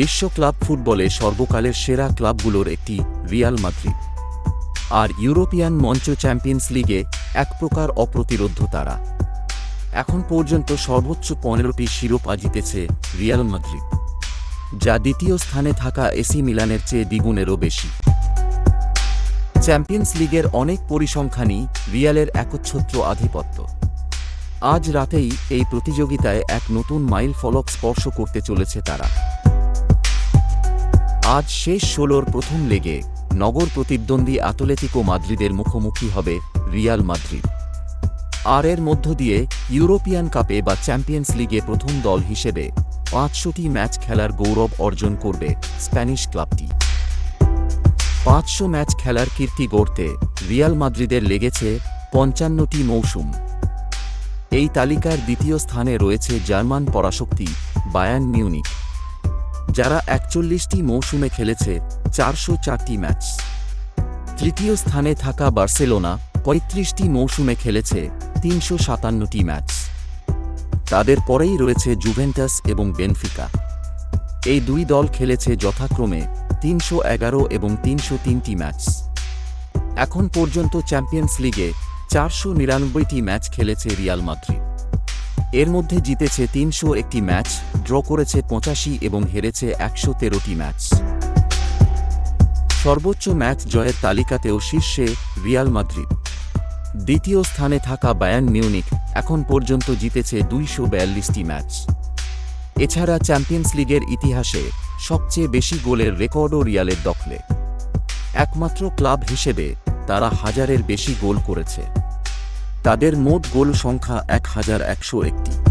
বিশ্ব ক্লাব ফুটবলে সর্বকালের সেরা ক্লাবগুলোর একটি রিয়াল মাদ্রিদ। আর ইউরোপিয়ান মঞ্চ চ্যাম্পিয়ন্স লিগে এক প্রকার অপ্রতিরোধ্য তারা। এখন পর্যন্ত সর্বোচ্চ পনেরোটি শিরোপা জিতেছে রিয়াল মাদ্রিদ, যা দ্বিতীয় স্থানে থাকা এসি মিলানের চেয়ে দ্বিগুণেরও বেশি। চ্যাম্পিয়ন্স লিগের অনেক পরিসংখ্যানই রিয়ালের একচ্ছত্র আধিপত্য। আজ রাতেই এই প্রতিযোগিতায় এক নতুন মাইল ফলক স্পর্শ করতে চলেছে তারা। আজ শেষ ষোলোর প্রথম লেগে নগর প্রতিদ্বন্দ্বী আতলেতিকো মাদ্রিদের মুখোমুখি হবে রিয়াল মাদ্রিদ। আর এর মধ্য দিয়ে ইউরোপিয়ান কাপে বা চ্যাম্পিয়ন্স লিগে প্রথম দল হিসেবে পাঁচশোটি ম্যাচ খেলার গৌরব অর্জন করবে স্প্যানিশ ক্লাবটি। পাঁচশো ম্যাচ খেলার কীর্তি গড়তে রিয়াল মাদ্রিদের লেগেছে পঞ্চান্নটি মৌসুম। এই তালিকার দ্বিতীয় স্থানে রয়েছে জার্মান পরাশক্তি বায়ান মিউনিক যারা একচল্লিশটি মৌসুমে খেলেছে, চারশো চারটি ম্যাচ। তৃতীয় স্থানে থাকা বার্সেলোনা পঁয়ত্রিশটি মৌসুমে খেলেছে, তিনশো সাতান্নটি ম্যাচ। তাদের পরেই রয়েছে জুভেন্টাস এবং বেনফিকা। এই দুই দল খেলেছে যথাক্রমে তিনশো এগারো এবং তিনশো তিনটি ম্যাচ। এখন পর্যন্ত চ্যাম্পিয়ন্স লিগে চারশো নিরানব্বইটি ম্যাচ খেলেছে রিয়াল মাদ্রিদ। এর মধ্যে জিতেছে তিনশো একটি ম্যাচ, ড্র করেছে পঁচাশি এবং হেরেছে একশো তেরোটি ম্যাচ। সর্বোচ্চ ম্যাচ জয়ের তালিকাতেও শীর্ষে রিয়াল মাদ্রিদ। দ্বিতীয় স্থানে থাকা বায়ান মিউনিক এখন পর্যন্ত জিতেছে দুইশো বিয়াল্লিশটি ম্যাচ। এছাড়া চ্যাম্পিয়ন্স লিগের ইতিহাসে সবচেয়ে বেশি গোলের রেকর্ডও রিয়ালের দখলে। একমাত্র ক্লাব হিসেবে তারা হাজারের বেশি গোল করেছে। তাদের মোট গোল সংখ্যা এক হাজার একশো একটি।